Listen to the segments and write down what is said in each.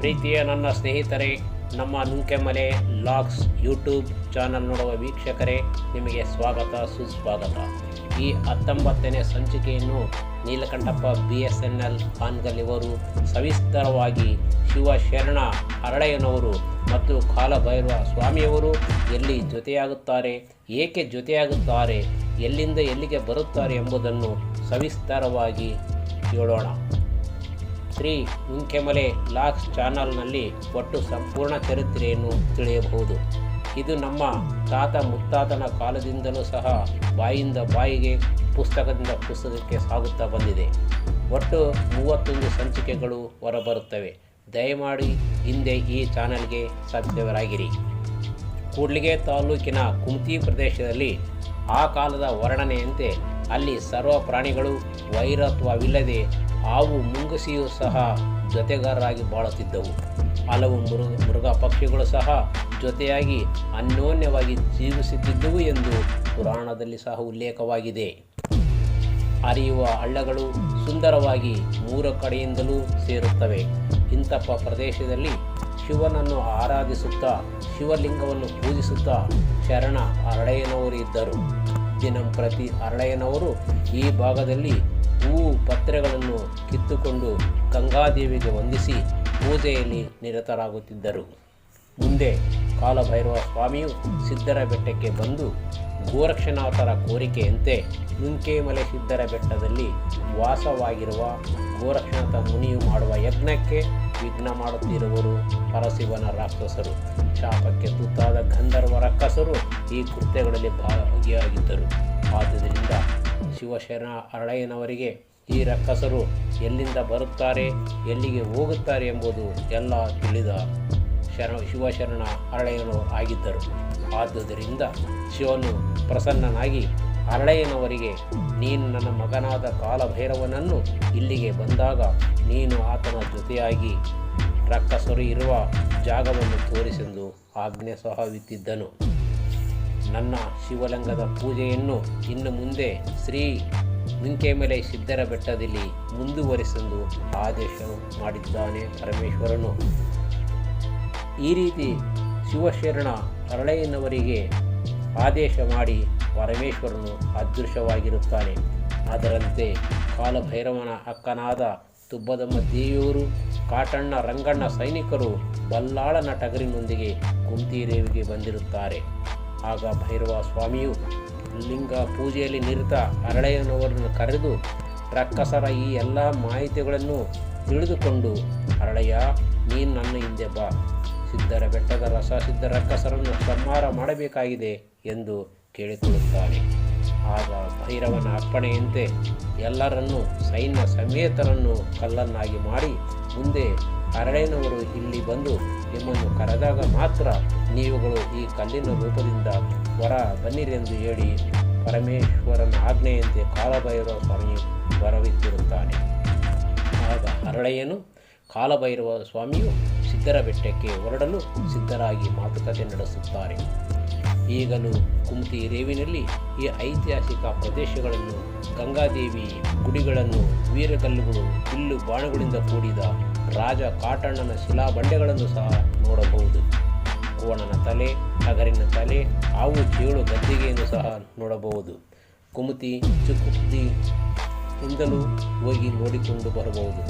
ಪ್ರೀತಿಯ ನನ್ನ ಸ್ನೇಹಿತರೆ, ನಮ್ಮ ನುಂಕೆಮಲೆ ಲಾಗ್ಸ್ ಯೂಟ್ಯೂಬ್ ಚಾನಲ್ ನೋಡುವ ವೀಕ್ಷಕರೇ, ನಿಮಗೆ ಸ್ವಾಗತ, ಸುಸ್ವಾಗತ. ಈ ಹತ್ತೊಂಬತ್ತನೇ ಸಂಚಿಕೆಯನ್ನು Neelakanthappa B S N L Hangal ಇವರು ಸವಿಸ್ತರವಾಗಿ ಶಿವಶರಣ ಹರಳೆಯನವರು ಮತ್ತು ಕಾಲಭೈರವ ಸ್ವಾಮಿಯವರು ಎಲ್ಲಿ ಜೊತೆಯಾಗುತ್ತಾರೆ, ಏಕೆ ಜೊತೆಯಾಗುತ್ತಾರೆ, ಎಲ್ಲಿಂದ ಎಲ್ಲಿಗೆ ಬರುತ್ತಾರೆ ಎಂಬುದನ್ನು ಸವಿಸ್ತಾರವಾಗಿ ಹೇಳೋಣ. ಶ್ರೀ ಮುಂಕೆಮಲೆ ಲಾಕ್ಸ್ ಚಾನಲ್ನಲ್ಲಿ ಒಟ್ಟು ಸಂಪೂರ್ಣ ಚರಿತ್ರೆಯನ್ನು ತಿಳಿಯಬಹುದು. ಇದು ನಮ್ಮ ತಾತ ಮುತ್ತಾತನ ಕಾಲದಿಂದಲೂ ಸಹ ಬಾಯಿಂದ ಬಾಯಿಗೆ ಪುಸ್ತಕದಿಂದ ಪುಸ್ತಕಕ್ಕೆ ಸಾಗುತ್ತಾ ಬಂದಿದೆ. ಒಟ್ಟು ಮೂವತ್ತೊಂದು ಸಂಚಿಕೆಗಳು ಹೊರಬರುತ್ತವೆ. ದಯಮಾಡಿ ಹಿಂದೆ ಈ ಚಾನಲ್ಗೆ ಸಭ್ಯವರಾಗಿರಿ ಕೂಡ್ಲಿಗೆ ತಾಲೂಕಿನ ಕುಮತಿ ಪ್ರದೇಶದಲ್ಲಿ ಆ ಕಾಲದ ವರ್ಣನೆಯಂತೆ ಅಲ್ಲಿ ಸರ್ವ ಪ್ರಾಣಿಗಳು ವೈರತ್ವವಿಲ್ಲದೆ ಹಾವು ಮುಂಗುಸಿಯೂ ಸಹ ಜೊತೆಗಾರರಾಗಿ ಬಾಳುತ್ತಿದ್ದವು. ಹಲವು ಮೃಗ ಮೃಗ ಪಕ್ಷಿಗಳು ಸಹ ಜೊತೆಯಾಗಿ ಅನ್ಯೋನ್ಯವಾಗಿ ಜೀವಿಸುತ್ತಿದ್ದವು ಎಂದು ಪುರಾಣದಲ್ಲಿ ಸಹ ಉಲ್ಲೇಖವಾಗಿದೆ. ಹರಿಯುವ ಹಳ್ಳಗಳು ಸುಂದರವಾಗಿ ಮೂರು ಕಡೆಯಿಂದಲೂ ಸೇರುತ್ತವೆ. ಇಂತಪ್ಪ ಪ್ರದೇಶದಲ್ಲಿ ಶಿವನನ್ನು ಆರಾಧಿಸುತ್ತಾ, ಶಿವಲಿಂಗವನ್ನು ಪೂಜಿಸುತ್ತಾ ಶರಣ ಹರಡೆಯನವರು ಇದ್ದರು. ದಿನಂಪ್ರತಿ ಅರಳಯ್ಯನವರು ಈ ಭಾಗದಲ್ಲಿ ಹೂವು ಪತ್ರೆಗಳನ್ನು ಕಿತ್ತುಕೊಂಡು ಗಂಗಾದೇವಿಗೆ ವಂದಿಸಿ ಪೂಜೆಯಲ್ಲಿ ನಿರತರಾಗುತ್ತಿದ್ದರು. ಮುಂದೆ ಕಾಲಭೈರವ ಸ್ವಾಮಿಯು ಸಿದ್ದರ ಬೆಟ್ಟಕ್ಕೆ ಬಂದು ಗೋರಕ್ಷನಾಥರ ಕೋರಿಕೆಯಂತೆ ನುಂಕೇಮಲೆ ಸಿದ್ದರ ಬೆಟ್ಟದಲ್ಲಿ ವಾಸವಾಗಿರುವ ಗೋರಕ್ಷನಾಥ ಮುನಿಯು ಮಾಡುವ ಯಜ್ಞಕ್ಕೆ ವಿಘ್ನ ಮಾಡುತ್ತಿರುವರು ಪರಶಿವನ ರಾಕ್ಷಸರು. ಶಾಪಕ್ಕೆ ತುತ್ತಾದ ಗಂಧರ್ವ ರಾಕ್ಷಸರು ಈ ಕೃತ್ಯಗಳಲ್ಲಿ ಭಾಗಿಯಾಗಿದ್ದರು. ಆದ್ದರಿಂದ ಶಿವಶರಣ ಅರಳಯ್ಯನವರಿಗೆ ಈ ರಕ್ಕಸರು ಎಲ್ಲಿಂದ ಬರುತ್ತಾರೆ, ಎಲ್ಲಿಗೆ ಹೋಗುತ್ತಾರೆ ಎಂಬುದು ಎಲ್ಲ ತಿಳಿದ ಶರ, ಶಿವಶರಣ ಅರಳಯ್ಯನು ಆಗಿದ್ದರು ಆದುದರಿಂದ ಶಿವನು ಪ್ರಸನ್ನನಾಗಿ ಹರಳೆಯನವರಿಗೆ ನೀನು ನನ್ನ ಮಗನಾದ ಕಾಲಭೈರವನನ್ನು ಇಲ್ಲಿಗೆ ಬಂದಾಗ ನೀನು ಆತನ ಜೊತೆಯಾಗಿ ರಕ್ಕಸರು ಇರುವ ಜಾಗವನ್ನು ತೋರಿಸೆಂದು ಆಜ್ಞೆ ಸಹ ವಿತ್ತಿದ್ದನು ನನ್ನ ಶಿವಲಿಂಗದ ಪೂಜೆಯನ್ನು ಇನ್ನು ಮುಂದೆ ಶ್ರೀ ನುಂಕೆಮಲೆ ಸಿದ್ದರ ಬೆಟ್ಟದಲ್ಲಿ ಮುಂದುವರಿಸೆಂದು ಆದೇಶ ಮಾಡಿದ್ದಾನೆ ಪರಮೇಶ್ವರನು. ಈ ರೀತಿ ಶಿವಶರಣ ಹರಳೆಯನವರಿಗೆ ಆದೇಶ ಮಾಡಿ ಪರಮೇಶ್ವರನು ಅದೃಶ್ಯವಾಗಿರುತ್ತಾನೆ. ಅದರಂತೆ ಕಾಲಭೈರವನ ಅಕ್ಕನಾದ ತುಬ್ಬದಮ್ಮ ದೇವಿಯವರು, ಕಾಟಣ್ಣ ರಂಗಣ್ಣ ಸೈನಿಕರು ಬಲ್ಲಾಳನ ಟಗರಿನೊಂದಿಗೆ ಕುಂತಿದೇವಿಗೆ ಬಂದಿರುತ್ತಾರೆ. ಆಗ ಭೈರವ ಸ್ವಾಮಿಯು ಲಿಂಗ ಪೂಜೆಯಲ್ಲಿ ನಿರತ ಹರಳೆಯನವರನ್ನು ಕರೆದು, ರಕ್ಕಸರ ಈ ಎಲ್ಲ ಮಾಹಿತಿಗಳನ್ನು ತಿಳಿದುಕೊಂಡು ಹರಳೆಯ ನೀನು ನನ್ನ ಹಿಂದೆ ಬಾ. ಸಿದ್ಧರ ಬೆಟ್ಟದ ರಸ ಸಿದ್ಧ ರಕ್ಕಸರನ್ನು ಸಂಹಾರ ಮಾಡಬೇಕಾಗಿದೆ ಎಂದು ಕೇಳಿಕೊಳ್ಳುತ್ತಾನೆ ಆಗ ಭೈರವನ ಅಪ್ಪಣೆಯಂತೆ ಎಲ್ಲರನ್ನೂ, ಸೈನ್ಯ ಸಮೇತರನ್ನು ಕಲ್ಲನ್ನಾಗಿ ಮಾಡಿ, ಮುಂದೆ ಹರಳೆನವರು ಇಲ್ಲಿ ಬಂದು ನಿಮ್ಮನ್ನು ಕರೆದಾಗ ಮಾತ್ರ ನೀವುಗಳು ಈ ಕಲ್ಲಿನ ರೂಪದಿಂದ ಹೊರ ಬನ್ನಿರೆಂದು ಹೇಳಿ ಪರಮೇಶ್ವರನ ಆಜ್ಞೆಯಂತೆ ಕಾಲಭೈರವ ಸ್ವಾಮಿ ಹೊರವಿತ್ತಿರುತ್ತಾನೆ ಆಗ ಅರಳೆಯನು ಕಾಲಭೈರವ ಸ್ವಾಮಿಯು ಸಿದ್ಧರ ಬೆಟ್ಟಕ್ಕೆ ಹೊರಡಲು ಸಿದ್ಧರಾಗಿ ಮಾತುಕತೆ ನಡೆಸುತ್ತಾರೆ. ಈಗಲೂ ಕುಮತಿ ರೇವಿನಲ್ಲಿ ಈ ಐತಿಹಾಸಿಕ ಪ್ರದೇಶಗಳನ್ನು, ಗಂಗಾದೇವಿ ಗುಡಿಗಳನ್ನು, ವೀರಗಲ್ಲುಗಳು ಬಿಲ್ಲು ಬಾಣಗಳಿಂದ ಕೂಡಿದ ರಾಜ ಕಾಟಣ್ಣನ ಶಿಲಾಬಂಡೆಗಳನ್ನು ಸಹ ನೋಡಬಹುದು. ಕೋಣನ ತಲೆ ನಗರಿನ ತಲೆ, ಹಾವು ಚೇಳು ಗದ್ದಿಗೆಯನ್ನು ಸಹ ನೋಡಬಹುದು. ಕುಮತಿ ಚುಕ್ಕುಮತಿ ಇಂದಲೂ ಹೋಗಿ ನೋಡಿಕೊಂಡು ಬರಬಹುದು.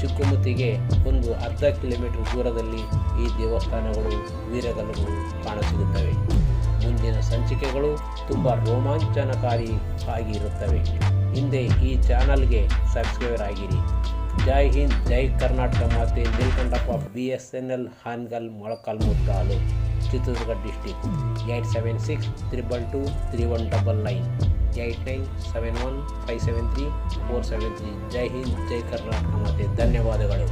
ಚುಕ್ಕುಮತಿಗೆ ಒಂದು ಅರ್ಧ ಕಿಲೋಮೀಟರ್ ದೂರದಲ್ಲಿ ಈ ದೇವಸ್ಥಾನಗಳು, ವೀರಗಲ್ಲುಗಳು ಕಾಣಸಿಗುತ್ತವೆ. ಮುಂದಿನ ಸಂಚಿಕೆಗಳು ತುಂಬ ರೋಮಾಂಚನಕಾರಿ ಆಗಿರುತ್ತವೆ. ಹಿಂದೆ ಈ ಚಾನಲ್ಗೆ ಸಬ್ಸ್ಕ್ರೈಬರ್ ಆಗಿರಿ. ಜೈ ಹಿಂದ್, ಜೈ ಕರ್ನಾಟಕ ಮಾತೆ. Neelkanthappa B S N L Hangal, Molakalmuru taluk, Chitradurga district. Eight seven six, triple two three one double nine. Eight nine seven one, five seven three, four seven three. ಜೈ ಹಿಂದ್, ಜೈ ಕರ್ನಾಟಕ ಮಾತೆ. ಧನ್ಯವಾದಗಳು.